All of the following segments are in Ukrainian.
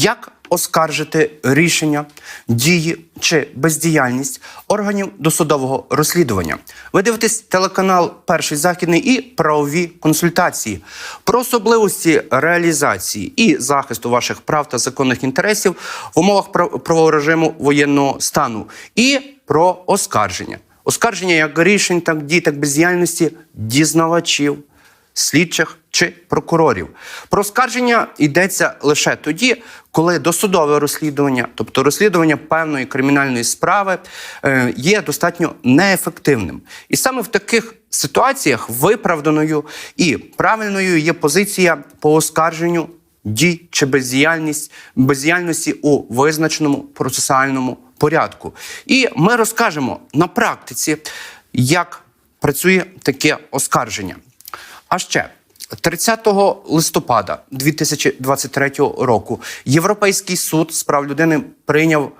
Як оскаржити рішення, дії чи бездіяльність органів досудового розслідування? Ви дивитесь телеканал Перший західний і правові консультації про особливості реалізації і захисту ваших прав та законних інтересів в умовах прав- правового режиму воєнного стану і про оскарження. Оскарження як рішень, так дій, так бездіяльності дізнавачів, слідчих чи прокурорів. Про скарження йдеться лише тоді, коли досудове розслідування, тобто розслідування певної кримінальної справи, е, є достатньо неефективним. І саме в таких ситуаціях виправданою і правильною є позиція по оскарженню дій чи бездіяльність бездіяльності у визначеному процесуальному порядку. І ми розкажемо на практиці, як працює таке оскарження. А ще 30 листопада 2023 року Європейський суд з прав людини прийняв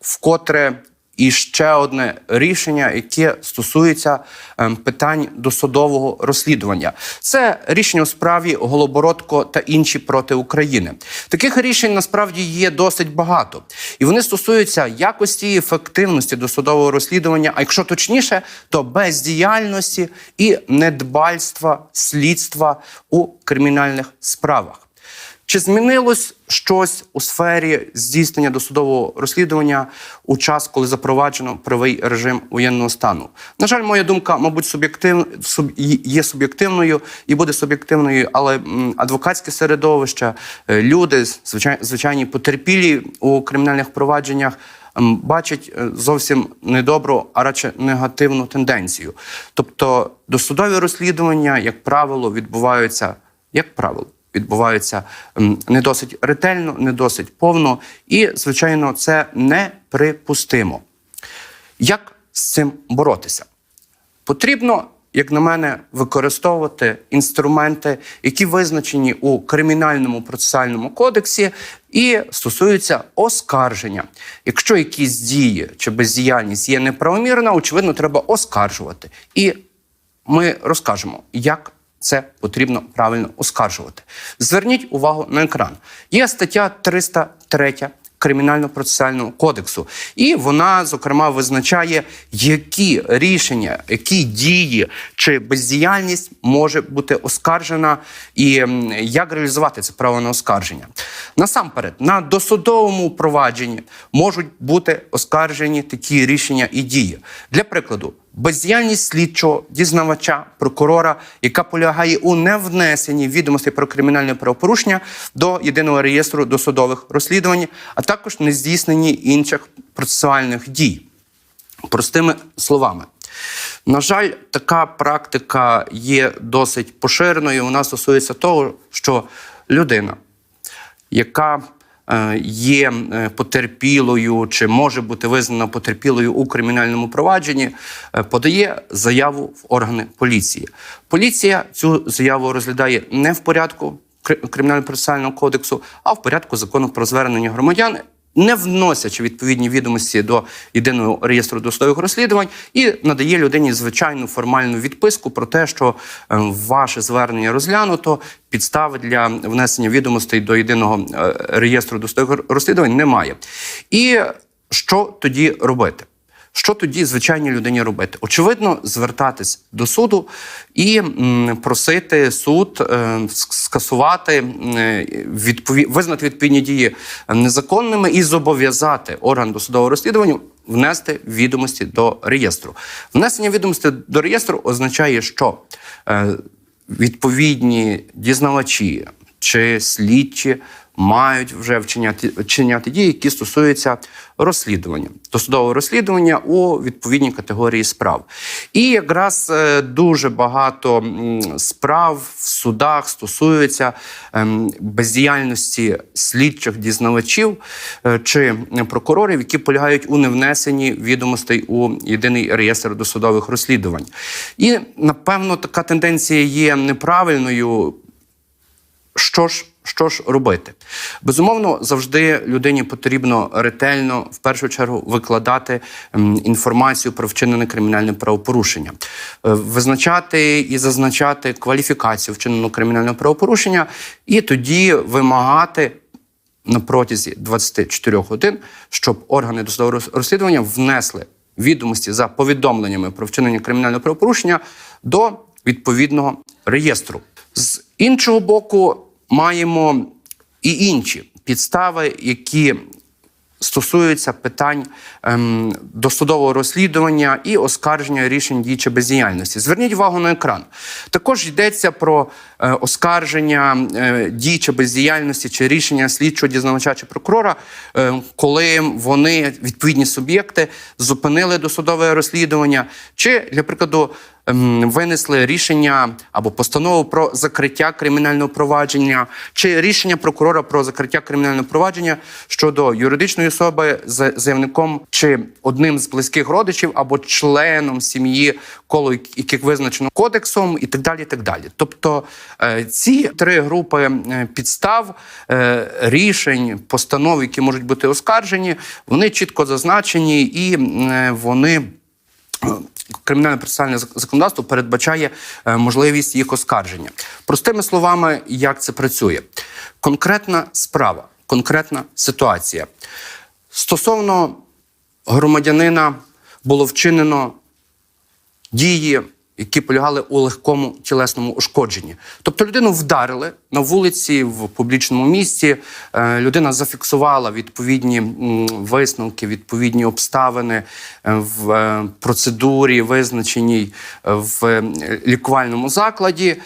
вкотре і ще одне рішення, яке стосується ем, питань досудового розслідування. Це рішення у справі Голобородко та інші проти України. Таких рішень насправді є досить багато, і вони стосуються якості і ефективності досудового розслідування. А якщо точніше, то бездіяльності і недбальства слідства у кримінальних справах. Чи змінилось щось у сфері здійснення досудового розслідування у час, коли запроваджено правий режим воєнного стану? На жаль, моя думка, мабуть, суб'єктив, суб, є суб'єктивною і буде суб'єктивною, але адвокатське середовище, е, люди, звичай, звичайні потерпілі у кримінальних провадженнях. Бачать е, зовсім недобру, а радше негативну тенденцію. Тобто досудові розслідування, як правило, відбуваються як правило відбуваються не досить ретельно, не досить повно, і, звичайно, це неприпустимо. Як з цим боротися? Потрібно, як на мене, використовувати інструменти, які визначені у кримінальному процесуальному кодексі, і стосуються оскарження. Якщо якісь дії чи бездіяльність є неправомірна, очевидно, треба оскаржувати. І ми розкажемо, як це потрібно правильно оскаржувати. Зверніть увагу на екран. Є стаття 303 Кримінально-процесуального кодексу, і вона, зокрема, визначає, які рішення, які дії чи бездіяльність може бути оскаржена, і як реалізувати це право на оскарження. Насамперед, на досудовому провадженні можуть бути оскаржені такі рішення і дії. Для прикладу, бездіяльність слідчого, дізнавача, прокурора, яка полягає у невнесенні відомостей про кримінальне правопорушення до єдиного реєстру досудових розслідувань, а також нездійсненні інших процесуальних дій. Простими словами. На жаль, така практика є досить поширеною. Вона стосується того, що людина, яка є е, потерпілою чи може бути визнана потерпілою у кримінальному провадженні, е, подає заяву в органи поліції. Поліція цю заяву розглядає не в порядку Кри- кримінально-процесуального кодексу, а в порядку закону про звернення громадян. Не вносячи відповідні відомості до єдиного реєстру досудових розслідувань і надає людині звичайну формальну відписку про те, що е, ваше звернення розглянуто, підстави для внесення відомостей до єдиного е, реєстру досудових розслідувань немає. І що тоді робити? Що тоді звичайній людині робити? Очевидно, звертатись до суду і просити суд е, скасувати відпові... визнати відповідні дії незаконними і зобов'язати орган досудового розслідування внести відомості до реєстру. Внесення відомостей до реєстру означає, що е, відповідні дізнавачі чи слідчі мають вже вчиняти, вчиняти дії, які стосуються розслідування, досудового розслідування у відповідній категорії справ. І якраз е, дуже багато справ в судах стосуються ем, бездіяльності слідчих дізнавачів е, чи прокурорів, які полягають у невнесенні відомостей у єдиний реєстр досудових розслідувань. І напевно така тенденція є неправильною. Що ж, що ж робити? Безумовно, завжди людині потрібно ретельно, в першу чергу, викладати інформацію про вчинене кримінальне правопорушення, Е, визначати і зазначати кваліфікацію вчиненого кримінального правопорушення, і тоді вимагати на протязі 24 годин, щоб органи досудового розслідування внесли відомості за повідомленнями про вчинення кримінального правопорушення до відповідного реєстру. З іншого боку, маємо і інші підстави, які стосуються питань ем, досудового розслідування і оскарження рішень дій чи бездіяльності. Зверніть увагу на екран. Також йдеться про оскарження е, дій чи бездіяльності чи рішення слідчого дізнавача чи прокурора, е, коли вони відповідні суб'єкти зупинили досудове розслідування, чи, для прикладу, ем, винесли рішення або постанову про закриття кримінального провадження, чи рішення прокурора про закриття кримінального провадження щодо юридичної особи з заявником чи одним з близьких родичів або членом сім'ї, коло яких визначено кодексом, і так далі. І так далі. Тобто е, ці три групи е, підстав, е, рішень, постанов, які можуть бути оскаржені, вони чітко зазначені і е, вони. Кримінальне процесуальне законодавство передбачає е, можливість їх оскарження. Простими словами, як це працює? Конкретна справа, конкретна ситуація. Стосовно громадянина було вчинено дії, які полягали у легкому тілесному ушкодженні. Тобто людину вдарили на вулиці в публічному місці. е, Людина зафіксувала відповідні висновки, відповідні обставини е, в е, процедурі, визначеній в лікувальному закладі.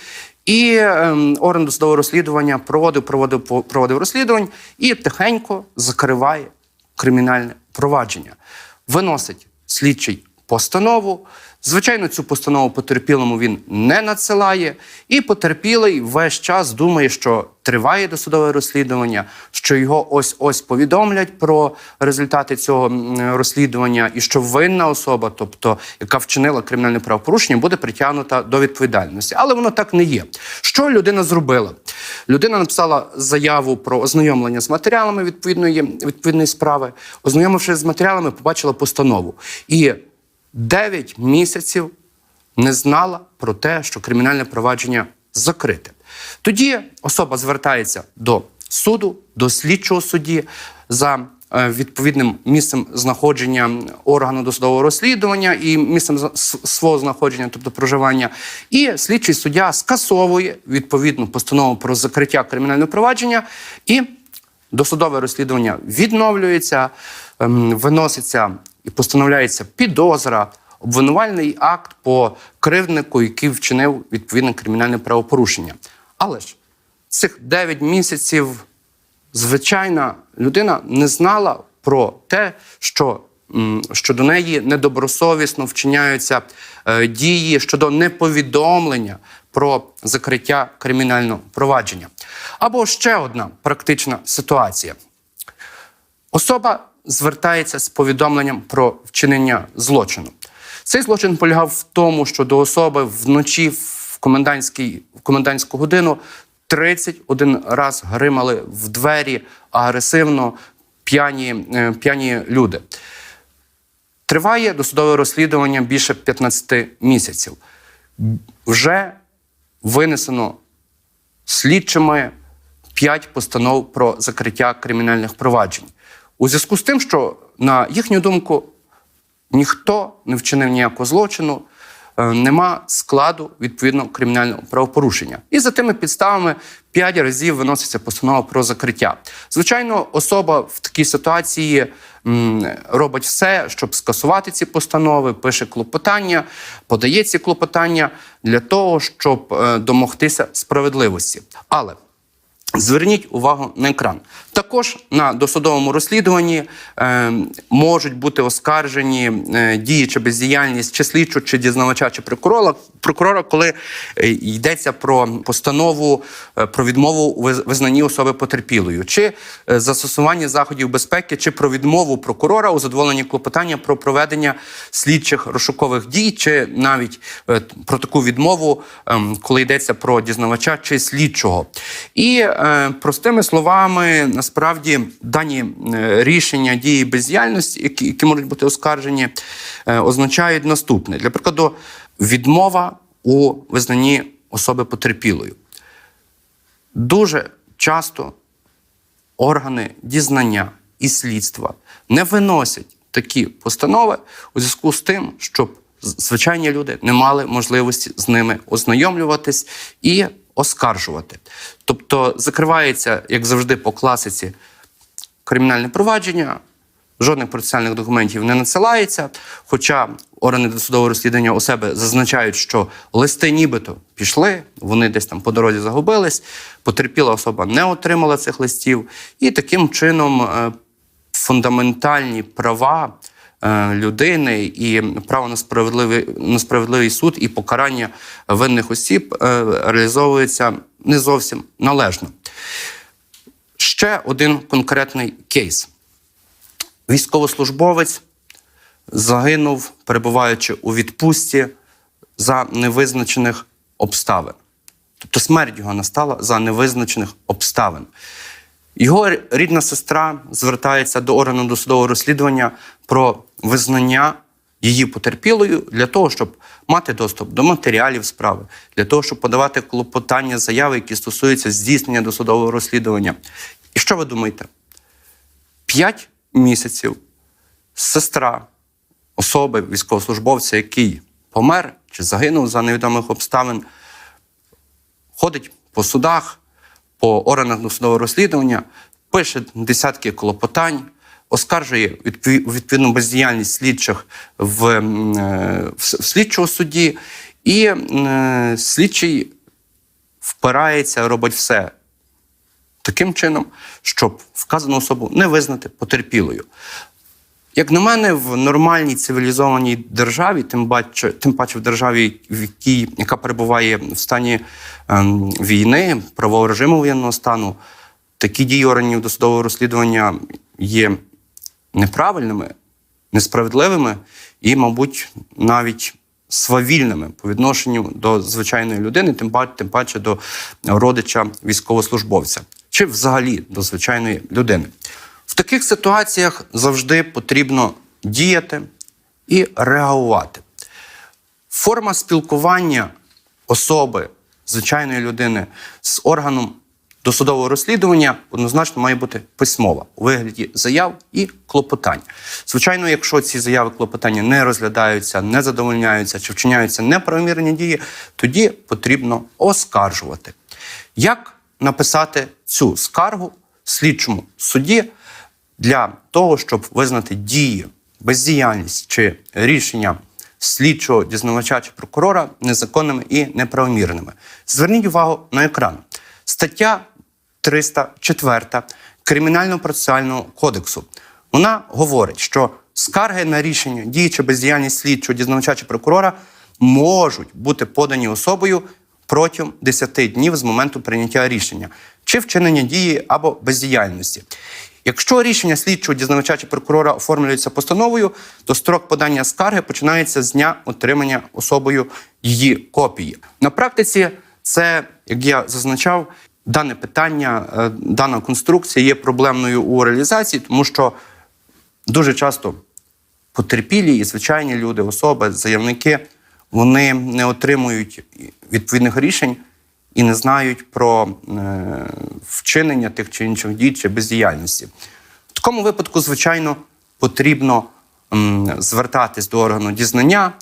І ем, орган досудового розслідування проводив, проводив, проводив розслідувань і тихенько закриває кримінальне провадження. Виносить слідчий постанову. Звичайно, цю постанову потерпілому він не надсилає, і потерпілий весь час думає, що триває досудове розслідування, що його ось ось повідомлять про результати цього розслідування, і що винна особа, тобто яка вчинила кримінальне правопорушення, буде притягнута до відповідальності. Але воно так не є. Що людина зробила? Людина написала заяву про ознайомлення з матеріалами відповідної відповідної справи. Ознайомившись з матеріалами, побачила постанову. І 9 місяців не знала про те, що кримінальне провадження закрите. Тоді особа звертається до суду, до слідчого судді за е, відповідним місцем знаходження органу досудового розслідування і місцем свого знаходження, тобто проживання. І слідчий суддя скасовує відповідну постанову про закриття кримінального провадження і досудове розслідування відновлюється, ем, виноситься і постановляється підозра, обвинувальний акт по кривднику, який вчинив відповідне кримінальне правопорушення. Але ж цих 9 місяців звичайна людина не знала про те, що щодо неї недобросовісно вчиняються е, дії щодо неповідомлення про закриття кримінального провадження. Або ще одна практична ситуація. Особа звертається з повідомленням про вчинення злочину. Цей злочин полягав в тому, що до особи вночі в комендантській в комендантську годину 31 раз гримали в двері агресивно п'яні, е, п'яні люди. Триває досудове розслідування більше 15 місяців. Вже винесено слідчими 5 постанов про закриття кримінальних проваджень. У зв'язку з тим, що, на їхню думку, ніхто не вчинив ніякого злочину, е, нема складу відповідного кримінального правопорушення. І за тими підставами 5 разів виноситься постанова про закриття. Звичайно, особа в такій ситуації робить все, щоб скасувати ці постанови, пише клопотання, подає ці клопотання для того, щоб е, домогтися справедливості. Але Зверніть увагу на екран. Також на досудовому розслідуванні е, можуть бути оскаржені е, дії чи бездіяльність чи слідчого, чи дізнавача, чи прокурора, прокурора, коли е, йдеться про постанову е, про відмову у визнанні особи потерпілою, чи е, застосування заходів безпеки, чи про відмову прокурора у задоволенні клопотання про проведення слідчих розшукових дій, чи навіть е, про таку відмову, ем, коли йдеться про дізнавача чи слідчого. І е, простими словами, насправді дані е, рішення дії бездіяльності, які, які можуть бути оскаржені, е, означають наступне: для прикладу, відмова у визнанні особи потерпілою. Дуже часто органи дізнання і слідства не виносять такі постанови у зв'язку з тим, щоб звичайні люди не мали можливості з ними ознайомлюватись і оскаржувати. Тобто закривається, як завжди, по класиці кримінальне провадження, жодних процесуальних документів не надсилається. Хоча органи досудового розслідування у себе зазначають, що листи нібито пішли, вони десь там по дорозі загубились, потерпіла особа не отримала цих листів, і таким чином е, фундаментальні права. Е, Людини і право на справедливий на справедливий суд і покарання винних осіб е, реалізовується не зовсім належно. Ще один конкретний кейс. Військовослужбовець загинув, перебуваючи у відпустці за невизначених обставин. Тобто смерть його настала за невизначених обставин. Його рідна сестра звертається до органу досудового розслідування про визнання її потерпілою для того, щоб мати доступ до матеріалів справи, для того, щоб подавати клопотання, заяви, які стосуються здійснення досудового розслідування. І що ви думаєте? П'ять місяців сестра особи, військовослужбовця, який помер чи загинув за невідомих обставин, ходить по судах, по органах досудового розслідування, пише десятки клопотань, оскаржує відповідну бездіяльність слідчих в, е, в слідчого судді, і е, слідчий впирається, робить все таким чином, щоб вказану особу не визнати потерпілою. Як на мене, в нормальній цивілізованій державі, тим паче, тим паче в державі, в якій, яка перебуває в стані ем, війни, правового режиму воєнного стану, такі дії органів досудового розслідування є неправильними, несправедливими і, мабуть, навіть свавільними по відношенню до звичайної людини, тим паче, тим паче до родича військовослужбовця, чи взагалі до звичайної людини. В таких ситуаціях завжди потрібно діяти і реагувати. Форма спілкування особи, звичайної людини з органом досудового розслідування однозначно має бути письмова у вигляді заяв і клопотань. Звичайно, якщо ці заяви клопотання не розглядаються, не задовольняються чи вчиняються неправомірні дії, тоді потрібно оскаржувати. Як написати цю скаргу слідчому суді для того, щоб визнати дії, бездіяльність чи рішення слідчого дізнавача чи прокурора незаконними і неправомірними. Зверніть увагу на екран. Стаття 304 Кримінально-процесуального кодексу. Вона говорить, що скарги на рішення, дії чи бездіяльність слідчого дізнавача чи прокурора можуть бути подані особою протягом 10 днів з моменту прийняття рішення чи вчинення дії або бездіяльності. Якщо рішення слідчого дізнавача чи прокурора оформлюється постановою, то строк подання скарги починається з дня отримання особою її копії. На практиці це, як я зазначав, дане питання, е, дана конструкція є проблемною у реалізації, тому що дуже часто потерпілі і звичайні люди, особи, заявники, вони не отримують відповідних рішень і не знають про е, вчинення тих чи інших дій чи бездіяльності. В такому випадку, звичайно, потрібно звертатись до органу дізнання,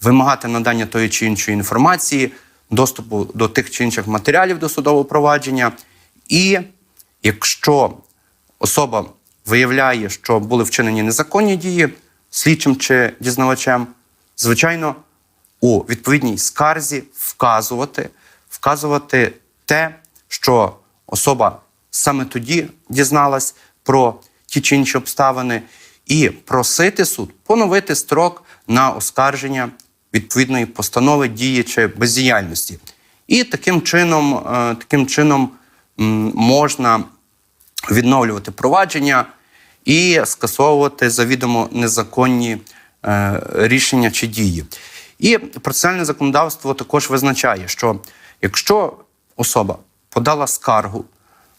вимагати надання тої чи іншої інформації, доступу до тих чи інших матеріалів до судового провадження. І якщо особа виявляє, що були вчинені незаконні дії слідчим чи дізнавачем, звичайно, у відповідній скарзі вказувати, вказувати те, що особа саме тоді дізналась про ті чи інші обставини, і просити суд поновити строк на оскарження відповідної постанови дії чи бездіяльності. І таким чином, е, таким чином можна відновлювати провадження і скасовувати завідомо незаконні е, рішення чи дії. І процесуальне законодавство також визначає, що якщо особа подала скаргу,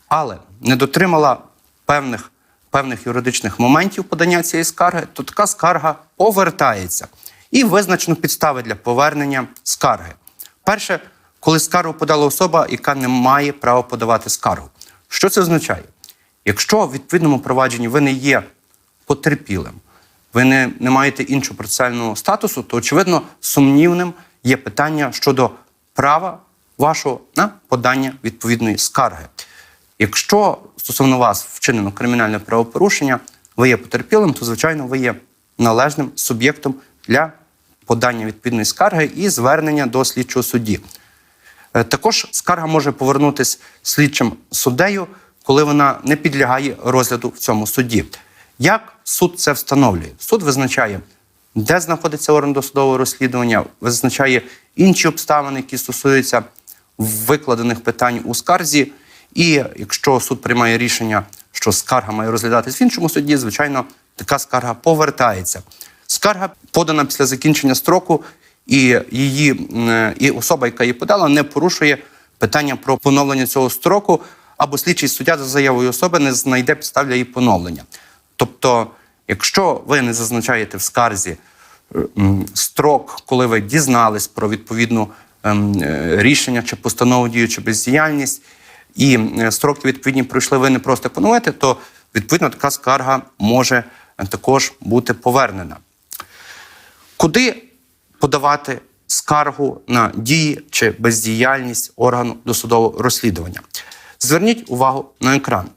але не дотримала певних, певних юридичних моментів подання цієї скарги, то така скарга повертається і визначено підстави для повернення скарги. Перше, коли скаргу подала особа, яка не має права подавати скаргу. Що це означає? Якщо в відповідному провадженні ви не є потерпілим, ви не, не маєте іншого процесуального статусу, то очевидно сумнівним є питання щодо права вашого на подання відповідної скарги. Якщо стосовно вас вчинено кримінальне правопорушення, ви є потерпілим, то звичайно ви є належним суб'єктом для подання відповідної скарги і звернення до слідчого судді. Е, Також скарга може повернутися слідчим суддею, коли вона не підлягає розгляду в цьому суді. Як суд це встановлює? Суд визначає, де знаходиться орган досудового розслідування, визначає інші обставини, які стосуються викладених питань у скарзі. І якщо суд приймає рішення, що скарга має розглядатись в іншому суді, звичайно, така скарга повертається. Скарга подана після закінчення строку, і її і особа, яка її подала, не порушує питання про поновлення цього строку, або слідчий суддя за заявою особи не знайде підстав для її поновлення. Тобто, якщо ви не зазначаєте в скарзі е, строк, коли ви дізнались про відповідну ем, е, рішення чи постанову дію чи бездіяльність, і е, строки відповідні пройшли, ви не просто поновити, то відповідно така скарга може е, також бути повернена. Куди подавати скаргу на дії чи бездіяльність органу досудового розслідування? Зверніть увагу на екран.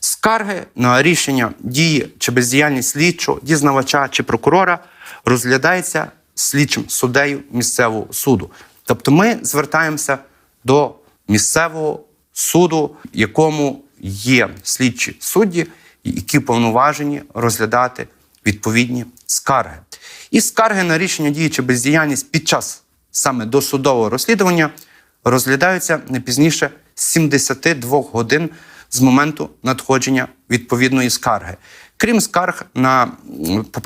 Скарги на рішення дії чи бездіяльність слідчого, дізнавача чи прокурора розглядається слідчим суддею місцевого суду. Тобто ми звертаємося до місцевого суду, якому є слідчі судді, які повноважені розглядати відповідні скарги. І скарги на рішення дії чи бездіяльність під час саме досудового розслідування розглядаються не пізніше 72 годин з моменту надходження відповідної скарги. Крім скарг, на,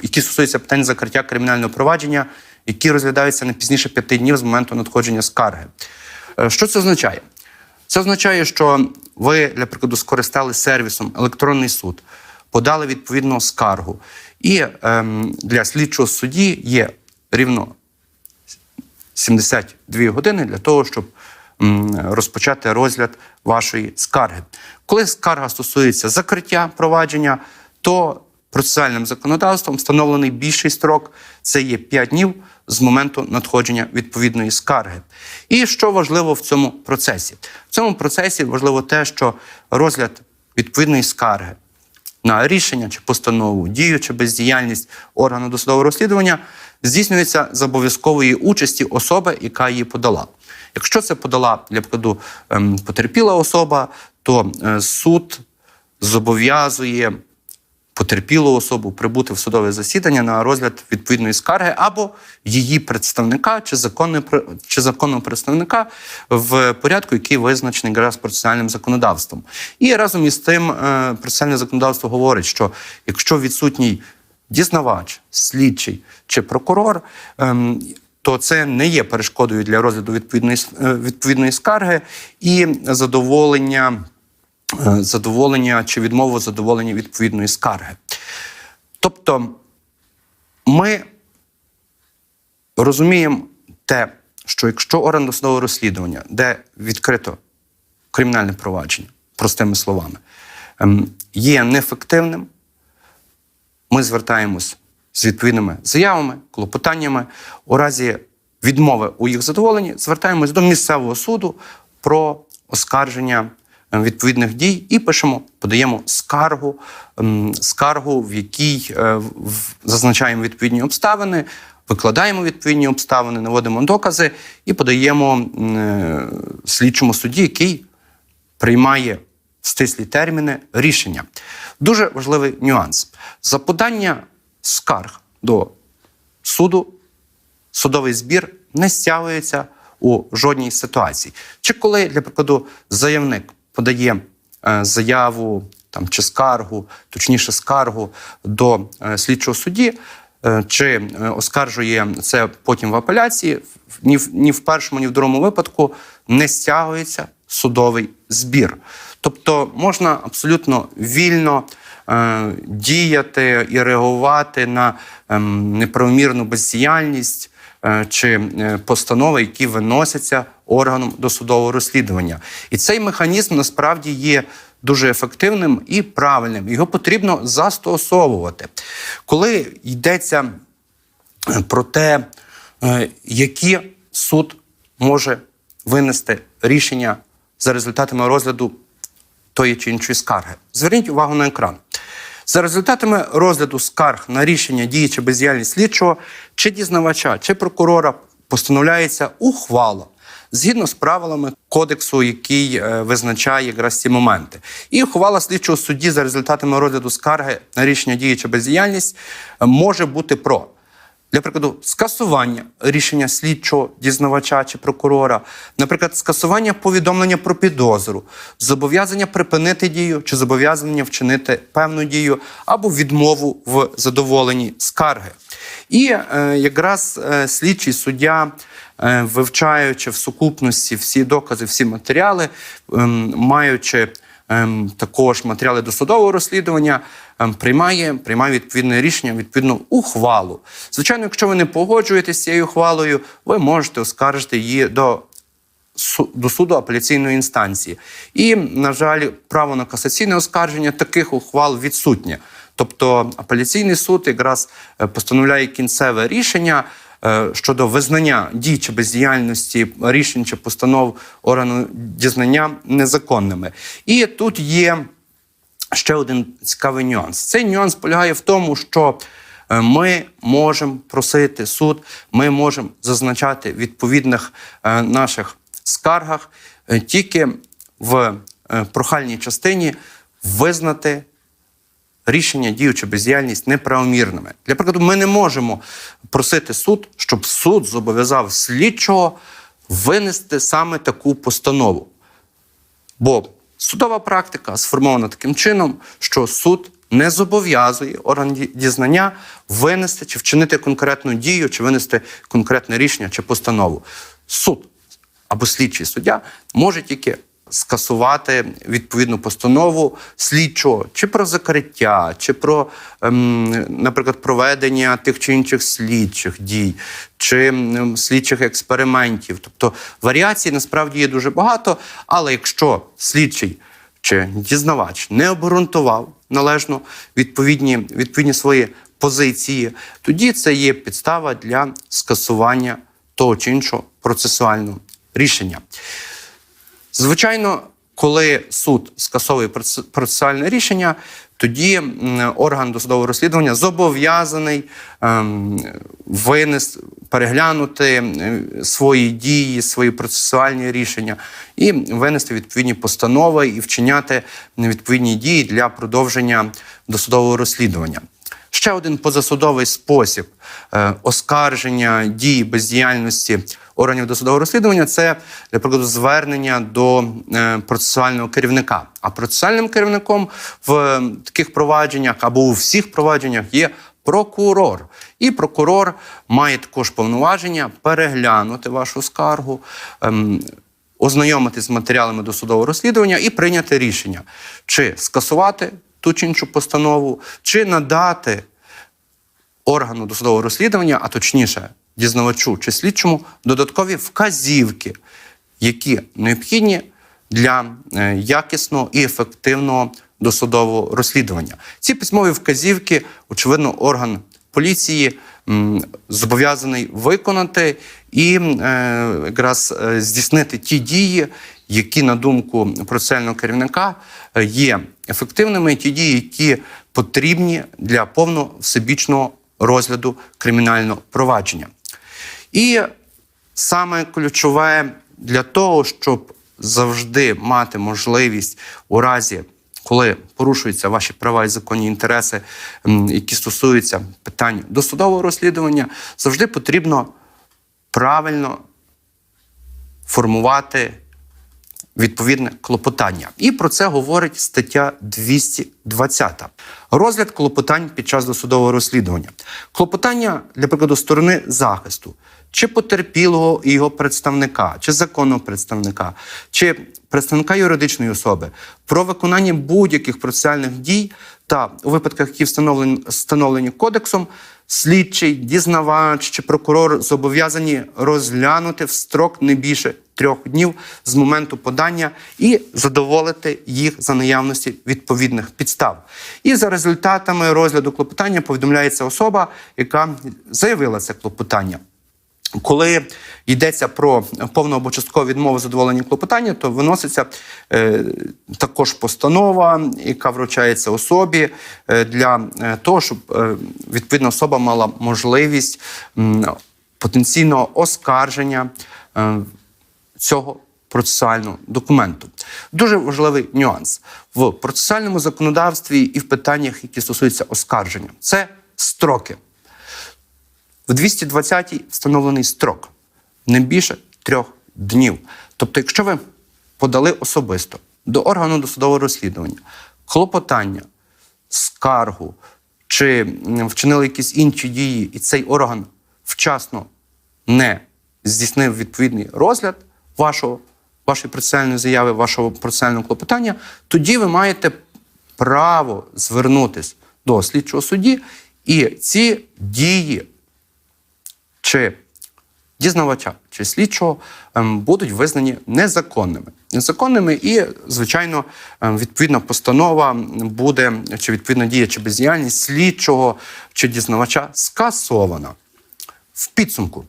які стосуються питань закриття кримінального провадження, які розглядаються не пізніше 5 днів з моменту надходження скарги. Е, Що це означає? Це означає, що ви, для прикладу, скористали сервісом електронний суд, подали відповідну скаргу, і ем, для слідчого судді є рівно 72 години для того, щоб м, розпочати розгляд вашої скарги. Коли скарга стосується закриття провадження, то процесуальним законодавством встановлений більший строк це є 5 днів з моменту надходження відповідної скарги. І що важливо в цьому процесі? В цьому процесі важливо те, що розгляд відповідної скарги на рішення чи постанову, дію чи бездіяльність органу досудового розслідування здійснюється з обов'язкової участі особи, яка її подала. Якщо це подала для прикладу ем, потерпіла особа, то е, суд зобов'язує потерпілу особу прибути в судове засідання на розгляд відповідної скарги або її представника чи законний пр- чи законного представника в порядку, який визначений якраз процесуальним законодавством. І разом із тим е, процесуальне законодавство говорить, що якщо відсутній дізнавач, слідчий чи прокурор. ем, то це не є перешкодою для розгляду відповідної, е, відповідної скарги і задоволення задоволення чи відмову задоволення відповідної скарги. Тобто ми розуміємо те, що якщо орган досудового розслідування, де відкрито кримінальне провадження, простими словами, ем, є неефективним, ми звертаємось з відповідними заявами, клопотаннями. У разі відмови у їх задоволенні звертаємось до місцевого суду про оскарження е, відповідних дій і пишемо, подаємо скаргу, ем, скаргу, в якій е, зазначаємо відповідні обставини. Викладаємо відповідні обставини, наводимо докази і подаємо е, слідчому суді, який приймає стислі терміни рішення. Дуже важливий нюанс. За подання скарг до суду судовий збір не стягується у жодній ситуації. Чи коли, для прикладу, заявник подає е, заяву там, чи скаргу, точніше скаргу до е, слідчого судді, е, чи е, оскаржує це потім в апеляції, ні в, ні в першому, ні в другому випадку не стягується судовий збір. Тобто можна абсолютно вільно е, діяти і реагувати на ем, неправомірну бездіяльність е, чи е, постанови, які виносяться органом досудового розслідування. І цей механізм насправді є дуже ефективним і правильним. Його потрібно застосовувати. Коли йдеться е, про те, е, які суд може винести рішення за результатами розгляду тої чи іншої скарги. Зверніть увагу на екран. За результатами розгляду скарг на рішення дії чи бездіяльність слідчого, чи дізнавача, чи прокурора постановляється ухвала згідно з правилами кодексу, який е, визначає якраз ці моменти. І ухвала слідчого судді за результатами розгляду скарги на рішення дії чи бездіяльність е, може бути про для прикладу, скасування рішення слідчого дізнавача чи прокурора, наприклад, скасування повідомлення про підозру, зобов'язання припинити дію чи зобов'язання вчинити певну дію або відмову в задоволенні скарги. І е, якраз е, слідчий суддя, е, вивчаючи в сукупності всі докази, всі матеріали, ем, маючи також матеріали досудового розслідування, ем, приймає, приймає відповідне рішення, відповідну ухвалу. Звичайно, якщо ви не погоджуєтеся з цією ухвалою, ви можете оскаржити її до до суду апеляційної інстанції. І, на жаль, право на касаційне оскарження таких ухвал відсутнє. Тобто апеляційний суд якраз е, постановляє кінцеве рішення щодо визнання дій чи бездіяльності рішень чи постанов органу дізнання незаконними. І тут є ще один цікавий нюанс. Цей нюанс полягає в тому, що е, ми можемо просити суд, ми можемо зазначати відповідних е, наших скаргах е, тільки в е, прохальній частині визнати рішення дію чи бездіяльність неправомірними. Для прикладу, ми не можемо просити суд, щоб суд зобов'язав слідчого винести саме таку постанову. Бо судова практика сформована таким чином, що суд не зобов'язує орган дізнання винести чи вчинити конкретну дію, чи винести конкретне рішення чи постанову. Суд або слідчий суддя може тільки скасувати відповідну постанову слідчого чи про закриття, чи про, ем, наприклад, проведення тих чи інших слідчих дій, чи ем, слідчих експериментів. Тобто варіацій насправді є дуже багато, але якщо слідчий чи дізнавач не обґрунтував належно відповідні, відповідні свої позиції, тоді це є підстава для скасування того чи іншого процесуального рішення. Звичайно, коли суд скасовує процесуальне рішення, тоді орган досудового розслідування зобов'язаний ем, винес, переглянути свої дії, свої процесуальні рішення і винести відповідні постанови і вчиняти відповідні дії для продовження досудового розслідування. Ще один позасудовий спосіб е, оскарження дії бездіяльності органів досудового розслідування це, для прикладу, звернення до е, процесуального керівника. А процесуальним керівником в таких провадженнях або у всіх провадженнях є прокурор. І прокурор має також повноваження переглянути вашу скаргу. ем, Ознайомитись з матеріалами досудового розслідування і прийняти рішення, чи скасувати ту чи іншу постанову, чи надати органу досудового розслідування, а точніше, дізнавачу чи слідчому, додаткові вказівки, які необхідні для е, якісного і ефективного досудового розслідування. Ці письмові вказівки, очевидно, орган поліції зобов'язаний виконати і е, якраз е, здійснити ті дії, які, на думку процесуального керівника, є ефективними, ті дії, які потрібні для повного всебічного розгляду кримінального провадження. І саме ключове для того, щоб завжди мати можливість у разі, коли порушуються ваші права і законні інтереси, які стосуються питань досудового розслідування, завжди потрібно правильно формувати відповідне клопотання. І про це говорить стаття 220. Розгляд клопотань під час досудового розслідування. Клопотання, для прикладу, сторони захисту, чи потерпілого його представника, чи законного представника, чи представника юридичної особи про виконання будь-яких процесуальних дій та у випадках, які встановлені, встановлені кодексом, слідчий, дізнавач чи прокурор зобов'язані розглянути в строк не більше трьох днів з моменту подання і задоволити їх за наявності відповідних підстав. І за результатами розгляду клопотання повідомляється особа, яка заявила це клопотання. Коли йдеться про повну або часткову відмову задоволення клопотання, то виноситься е, також постанова, яка вручається особі е, для е, того, щоб відповідна особа мала можливість потенційного оскарження цього процесуального документу. Дуже важливий нюанс в процесуальному законодавстві і в питаннях, які стосуються оскарження, це строки. В 220-й встановлений строк не більше трьох днів. Тобто, якщо ви подали особисто до органу досудового розслідування клопотання, скаргу чи вчинили якісь інші дії, і цей орган вчасно не здійснив відповідний розгляд вашого, вашої процесуальної заяви, вашого процесуального клопотання, тоді ви маєте право звернутися до слідчого судді, і ці дії чи дізнавача, чи слідчого ем, будуть визнані незаконними. Незаконними і, звичайно, ем, відповідна постанова буде, чи відповідна дія, чи бездіяльність слідчого чи дізнавача скасована. В підсумку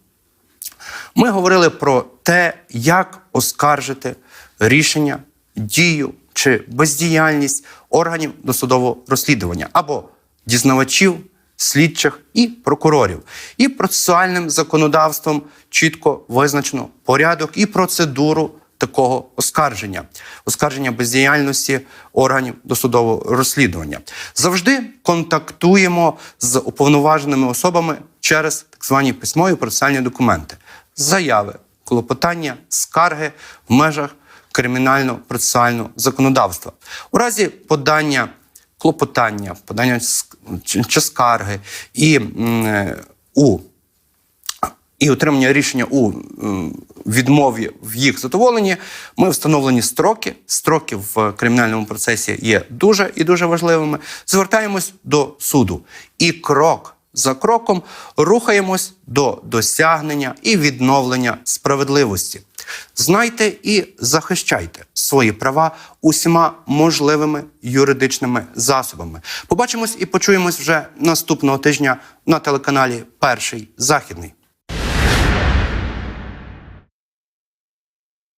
ми говорили про те, як оскаржити рішення, дію чи бездіяльність органів досудового розслідування або дізнавачів, слідчих і прокурорів. І процесуальним законодавством чітко визначено порядок і процедуру такого оскарження, оскарження бездіяльності органів досудового розслідування. Завжди контактуємо з уповноваженими особами через так звані письмові процесуальні документи, заяви, клопотання, скарги в межах кримінально-процесуального законодавства. У разі подання клопотання, подання чи скарги і е, у і отримання рішення у відмові в їх задоволенні, ми встановлені строки. Строки в кримінальному процесі є дуже і дуже важливими. Звертаємось до суду і крок за кроком рухаємось до досягнення і відновлення справедливості. Знайте і захищайте свої права усіма можливими юридичними засобами. Побачимось і почуємось вже наступного тижня на телеканалі Перший Західний.